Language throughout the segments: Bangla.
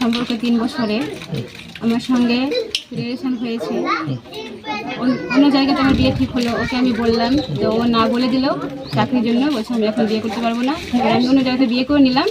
সম্পর্ক তিন বছরে। আমার সঙ্গে রিলেশন হয়েছে। অন্য জায়গাতে আমার বিয়ে ঠিক হলো, ওকে আমি বললাম তো ও না বলে দিল চাকরির জন্য, বলছে আমি এখন বিয়ে করতে পারব না। আমি অন্য জায়গাতে বিয়ে করে নিলাম।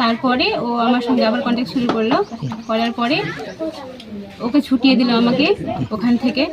তারপরে ও আমার সঙ্গে আবার কন্ট্যাক্ট শুরু করল। করার পরে ওকে ছুটিয়ে দিল আমাকে ওখান থেকে।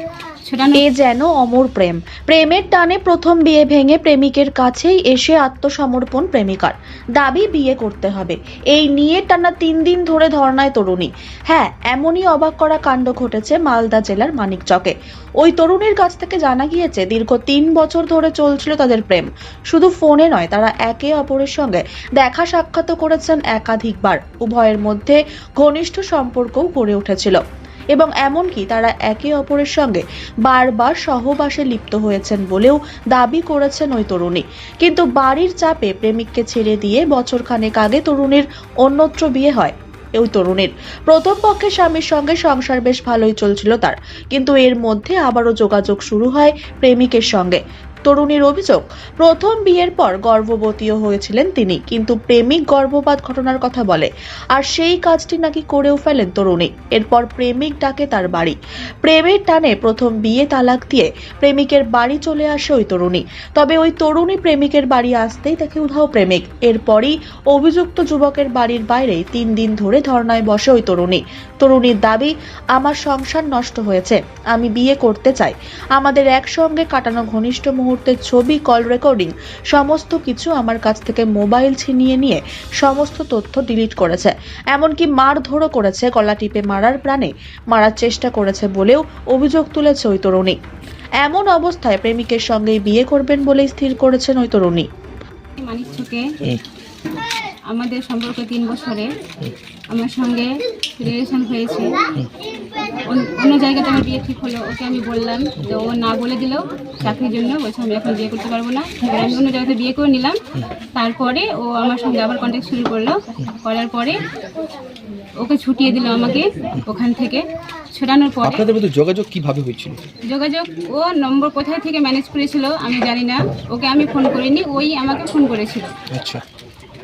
এ যেন অমর প্রেম। প্রেমের টানে প্রথম বিয়ে ভেঙে প্রেমিকের কাছেই এসে আত্মসমর্পণ প্রেমিকার। দাবি বিয়ে করতে হবে। এই নিয়ে টানা তিন দিন ধরে ধর্নায় তরুণী। হ্যাঁ এমনই অবাক করা কাণ্ড ঘটেছে মালদা জেলার মানিকচকে। ওই তরুণীর কাছ থেকে জানা গিয়েছে, দীর্ঘ তিন বছর ধরে চলছিল তাদের প্রেম। শুধু ফোনে নয়, তারা একে অপরের সঙ্গে দেখা সাক্ষাৎ করেছেন একাধিকবার। উভয়ের মধ্যে ঘনিষ্ঠ সম্পর্কও গড়ে উঠেছিল। এবং এমনকি তারা একে অপরের সঙ্গে বারবার সহবাসে লিপ্ত হয়েছেন বলেও দাবি করেছেন ওই তরুণী। কিন্তু বাড়ির চাপে প্রেমিককে ছেড়ে দিয়ে বছর খানেক আগে তরুণীর অন্যত্র বিয়ে হয়। ওই তরুণীর। প্রথম পক্ষে স্বামীর সঙ্গে সংসার বেশ ভালোই চলছিল তার। কিন্তু এর মধ্যে আবারও যোগাযোগ শুরু হয় প্রেমিকের সঙ্গে। তরুণীর অভিযোগ, প্রথম বিয়ের পর গর্ভবতীও হয়েছিলেন তিনি, কিন্তু প্রেমিক গর্ভপাত ঘটনার কথা বলে। আর সেই কাজটি নাকি করেও ফেলেন তরুণী। এরপর প্রেমিক ডাকে তার বাড়ি। প্রেমের টানে প্রথম বিয়ে তালাক দিয়ে প্রেমিকের বাড়ি চলে আসে ওই তরুণী। তবে ওই তরুণী প্রেমিকের বাড়ি আসতেই তাকে উধাও প্রেমিক। এরপরই অভিযুক্ত যুবকের বাড়ির বাইরে তিন দিন ধরে ধর্নায় বসে ওই তরুণী। তরুণীর দাবি, আমার সংসার নষ্ট হয়েছে, আমি বিয়ে করতে চাই। আমাদের একসঙ্গে কাটানো ঘনিষ্ঠ মুহূর্তের ছবি কল রেকর্ডিং সমস্ত কিছু আমার কাছ থেকে মোবাইল ছিনিয়ে নিয়ে সমস্ত তথ্য ডিলিট করেছে। এমনকি মারধরও করেছে গলা টিপে মারার প্রাণে। মারার চেষ্টা করেছে বলেও অভিযোগ তুলেছে ওই তরুণী এমন অবস্থায় প্রেমিকের সঙ্গেই বিয়ে করবেন বলেই স্থির করেছেন ওই তরুণী মানিকচকে আমাদের সম্পর্ক তিন বছরে। আমার সঙ্গে রিলেশন হয়েছে। অন্য জায়গাতে আমার বিয়ে ঠিক হলো ওকে আমি বললাম তো ও না বলে দিল চাকরির জন্য বলছে আমি এখন বিয়ে করতে পারব না। এবার আমি অন্য জায়গাতে বিয়ে করে নিলাম। তারপরে ও আমার সঙ্গে আবার কন্ট্যাক্ট শুরু করল। করার পরে ওকে ছুটিয়ে দিল আমাকে ওখান থেকে। ছোটানোর পরে আপনাদের মধ্যে যোগাযোগ কীভাবে হয়েছিল? যোগাযোগ ও নম্বর কোথায় থেকে ম্যানেজ করেছিল আমি জানি না। ওকে আমি ফোন করিনি ওই আমাকে ফোন করেছিল। আচ্ছা।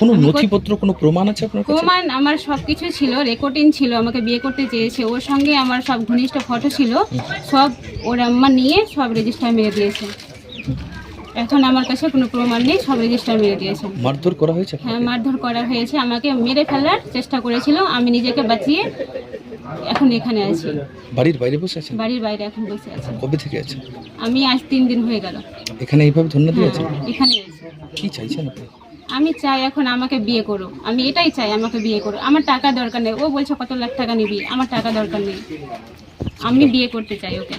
কোনো নথিপত্র কোনো প্রমাণ আছে আপনার কাছে? প্রমাণ আমার সব কিছু ছিল রেকর্ডিং ছিল আমাকে বিয়ে করতে চেয়েছে। ওর সঙ্গে আমার সব ঘনিষ্ঠ ফটো ছিল সব ওর আম্মা নিয়ে সব রেজিস্টার মেরে দিয়েছে। এখন আমার কাছে কোনো প্রমাণ নেই সব রেজিস্টার মেরে দিয়েছে। মারধর করা হয়েছে হ্যাঁ মারধর করা হয়েছে। আমাকে মেরে ফেলার চেষ্টা করেছিল আমি নিজেকে বাঁচিয়ে এখন এখানে আছি। বাড়ির বাইরে বসে আছেন? বাড়ির বাইরে এখন বসে আছি। কবে থেকে আছে আমি আজ তিন দিন হয়ে গেল। এখানে এইভাবে ধন্যবাদ হ্যাঁ, দিয়েছেন? এখানে কি চাইছেন আপনি? আমি চাই এখন আমাকে বিয়ে করো আমি এটাই চাই আমাকে বিয়ে করো আমার টাকা দরকার নেই। ও বলছে কত লাখ টাকা নিবি? আমার টাকা দরকার নেই। আমি বিয়ে করতে চাই ওকে।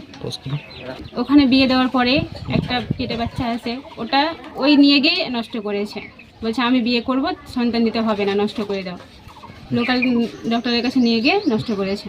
ওখানে বিয়ে দেওয়ার পরে একটা পেটে বাচ্চা আছে। ওটা ওই নিয়ে গিয়ে নষ্ট করেছে। বলছে আমি বিয়ে করব সন্তান দিতে হবে না নষ্ট করে দাও। লোকাল ডক্টরের কাছে নিয়ে গিয়ে নষ্ট করেছে।